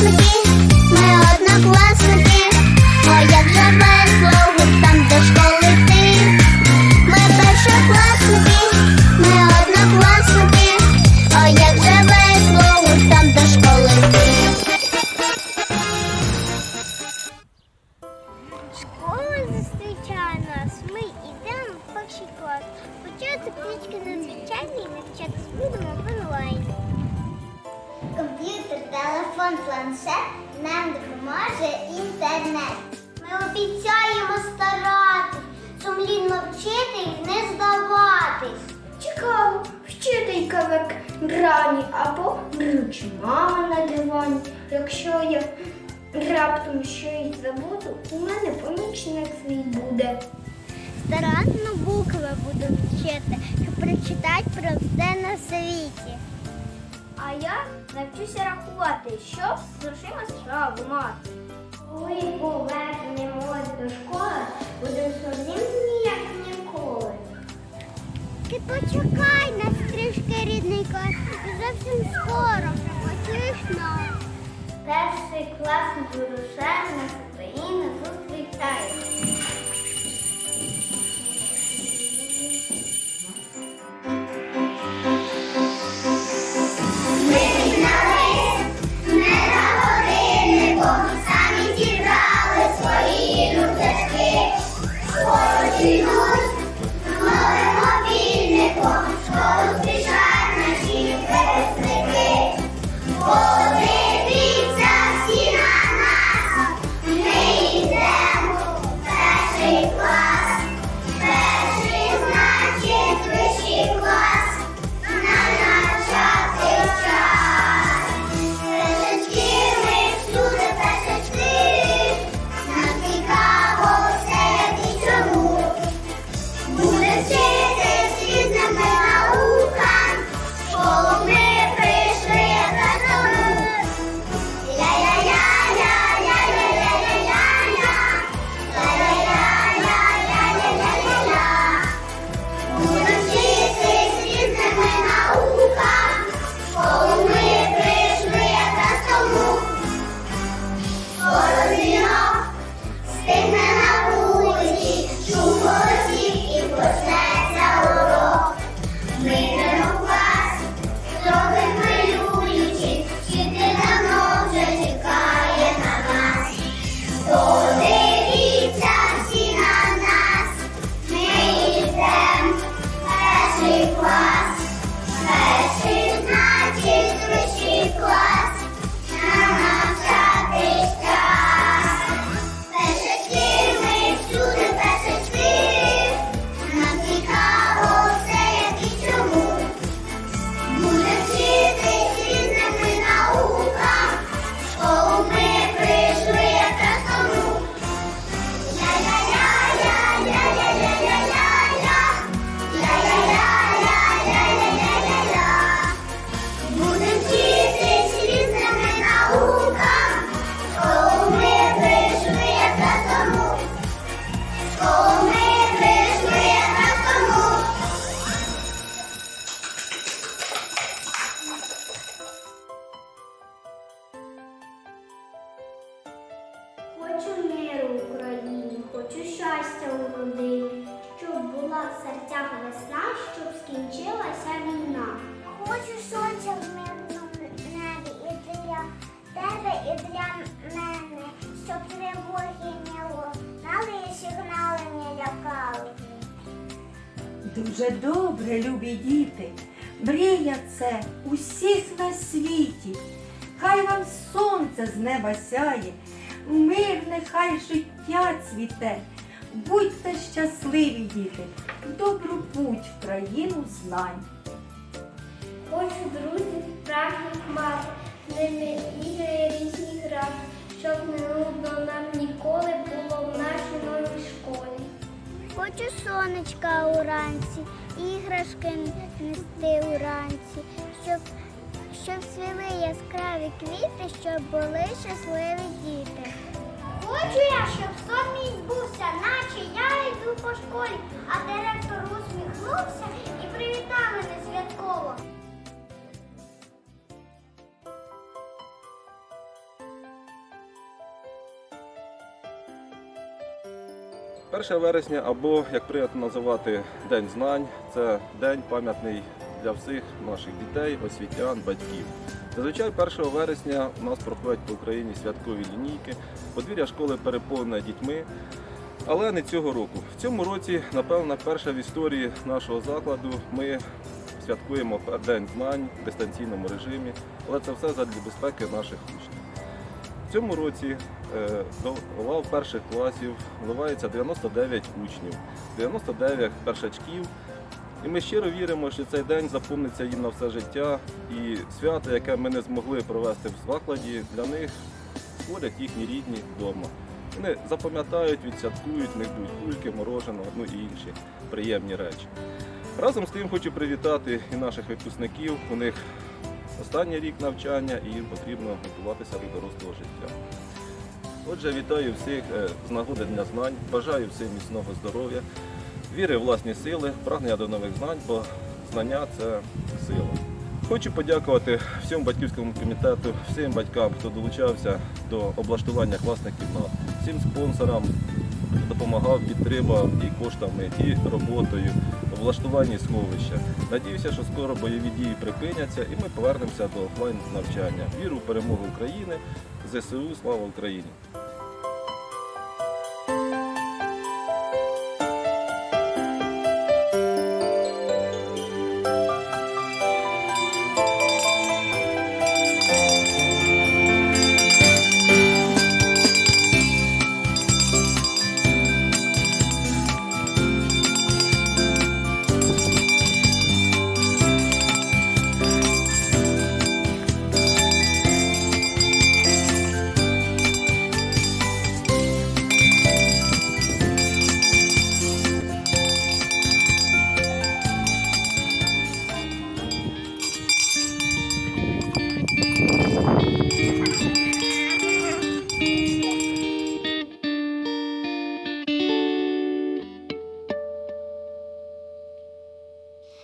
першокласники, ми однокласники, о, як же весело гуртам до школи йти. Ми першокласники, ми однокласники, о, як же весело гуртам до школи. Школа зустрічає нас. Ми йдемо в перший клас. Почати птички надзвичайні, навчатись будемо в онлайн. Телефон, планшет нам допоможе інтернет. Ми обіцяємо старатись, сумлінно вчити і не здаватись. Цікаво, вчителька в екрані або мама на дивані. Якщо я раптом щось забуду, у мене помічник свій буде. Старанно букви буду вчити, щоб прочитати про все на світі. А я навчуся рахувати, щоб з грошима справу мати. Коли повернемось до школи, буде зовсім ніяк ніколи. Ти почекай нас трішки, рідний клас, і зовсім скоро почуєш нас. Перший клас вирушає нас Україна зустрічає. В весна, щоб скінчилася війна. Хочу сонця в мирному небі і для тебе, і для мене, щоб тривоги не лунали і сигнали не лякали. Дуже добре, любі діти. Мрія це усіх на світі. Хай вам сонце з неба сяє, мир нехай життя цвіте. Будьте щасливі, діти, в добру путь в країну знань. Хочу друзів, справжніх мати, з ними ігри різні грати, щоб не нудно нам ніколи було в нашій новій школі. Хочу сонечка уранці, іграшки нести уранці, щоб, щоб свіли яскраві квіти, щоб були щасливі діти. Хочу я, щоб сон мій збувся, наче я йду по школі. а директор усміхнувся і привітав мене святково. 1 вересня, або як прийнято називати День знань, це день пам'ятний для всіх наших дітей, освітян, батьків. Зазвичай 1 вересня у нас проходять по Україні святкові лінійки, подвір'я школи переповнене дітьми. Але не цього року. В цьому році, напевно, перша в історії нашого закладу ми святкуємо День знань в дистанційному режимі, але це все задля безпеки наших учнів. В цьому році е, до лав перших класів вливається 99 учнів, 99 першачків. І ми щиро віримо, що цей день запомниться їм на все життя. І свято, яке ми не змогли провести в закладі, для них створять їхні рідні вдома. Вони запам'ятають, відсвяткують, них будуть кульки, мороженого, ну і інші приємні речі. Разом з тим хочу привітати і наших випускників. У них останній рік навчання і їм потрібно готуватися до дорослого життя. Отже, вітаю всіх е, з нагоди Дня знань, бажаю всім міцного здоров'я, віри в власні сили, прагнення до нових знань, бо знання це сила. Хочу подякувати всьому батьківському комітету, всім батькам, хто долучався до облаштування класних кімнат, всім спонсорам, хто допомагав, підтримав і коштами, і роботою, в влаштуванні сховища. Надіюся, що скоро бойові дії припиняться і ми повернемося до офлайн навчання. Віру в перемогу України, ЗСУ, слава Україні!